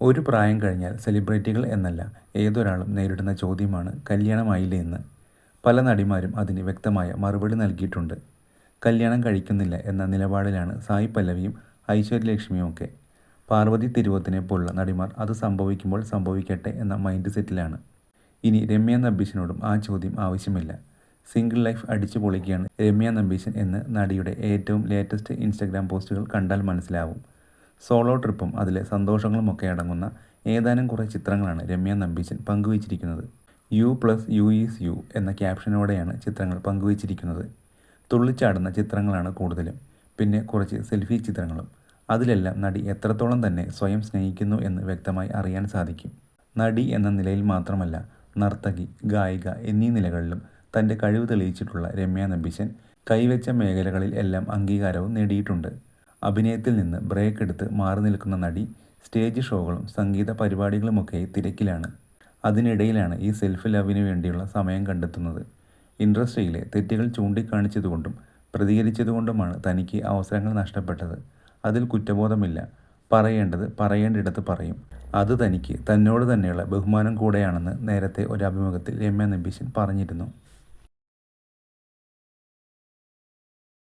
ഒരു പ്രായം കഴിഞ്ഞാൽ സെലിബ്രിറ്റികൾ എന്നല്ല ഏതൊരാളും നേരിടുന്ന ചോദ്യമാണ് കല്യാണമായില്ലേ എന്ന്. പല നടിമാരും അതിന് വ്യക്തമായ മറുപടി നൽകിയിട്ടുണ്ട്. കല്യാണം കഴിക്കുന്നില്ല എന്ന നിലപാടിലാണ് സായി പല്ലവിയും ഐശ്വര്യലക്ഷ്മിയും ഒക്കെ. പാർവതി തിരുവത്തിനെ പോലുള്ള നടിമാർ അത് സംഭവിക്കുമ്പോൾ സംഭവിക്കട്ടെ എന്ന മൈൻഡ് സെറ്റിലാണ് ഇനി രമ്യ നമ്പീശനോടും ആ ചോദ്യം ആവശ്യമില്ല. സിംഗിൾ ലൈഫ് അടിച്ചു പൊളിക്കുകയാണ് രമ്യ നമ്പീശൻ എന്ന് നടിയുടെ ഏറ്റവും ലേറ്റസ്റ്റ് ഇൻസ്റ്റഗ്രാം പോസ്റ്റുകൾ കണ്ടാൽ മനസ്സിലാവും. സോളോ ട്രിപ്പും അതിലെ സന്തോഷങ്ങളും ഒക്കെ അടങ്ങുന്ന ഏതാനും കുറേ ചിത്രങ്ങളാണ് രമ്യ നമ്പീശൻ പങ്കുവച്ചിരിക്കുന്നത്. You plus you is you എന്ന ക്യാപ്ഷനോടെയാണ് ചിത്രങ്ങൾ പങ്കുവച്ചിരിക്കുന്നത്. തുള്ളിച്ചാടുന്ന ചിത്രങ്ങളാണ് കൂടുതലും. പിന്നെ കുറച്ച് സെൽഫി ചിത്രങ്ങളും. അതിലെല്ലാം നടി എത്രത്തോളം തന്നെ സ്വയം സ്നേഹിക്കുന്നു എന്ന് വ്യക്തമായി അറിയാൻ സാധിക്കും. നടി എന്ന നിലയിൽ മാത്രമല്ല നർത്തകി ഗായിക എന്നീ നിലകളിലും തന്റെ കഴിവ് തെളിയിച്ചിട്ടുള്ള രമ്യ നമ്പീശൻ കൈവച്ച മേഖലകളിൽ എല്ലാം അംഗീകാരവും നേടിയിട്ടുണ്ട്. അഭിനയത്തിൽ നിന്ന് ബ്രേക്ക് എടുത്ത് മാറി നിൽക്കുന്ന നടി സ്റ്റേജ് ഷോകളും സംഗീത പരിപാടികളുമൊക്കെ തിരക്കിലാണ്. അതിനിടയിലാണ് ഈ സെൽഫ് ലവിന് വേണ്ടിയുള്ള സമയം കണ്ടെത്തുന്നത്. ഇൻഡസ്ട്രിയിലെ തെറ്റുകൾ ചൂണ്ടിക്കാണിച്ചതുകൊണ്ടും പ്രതികരിച്ചതുകൊണ്ടുമാണ് തനിക്ക് അവസരങ്ങൾ നഷ്ടപ്പെട്ടത്. അതിൽ കുറ്റബോധമില്ല. പറയേണ്ടത് പറയേണ്ടിടത്ത് പറയും. അത് തനിക്ക് തന്നോട് തന്നെയുള്ള ബഹുമാനം കൂടെയാണെന്ന് നേരത്തെ ഒരു അഭിമുഖത്തിൽ രമ്യ നമ്പീശൻ പറഞ്ഞിരുന്നു.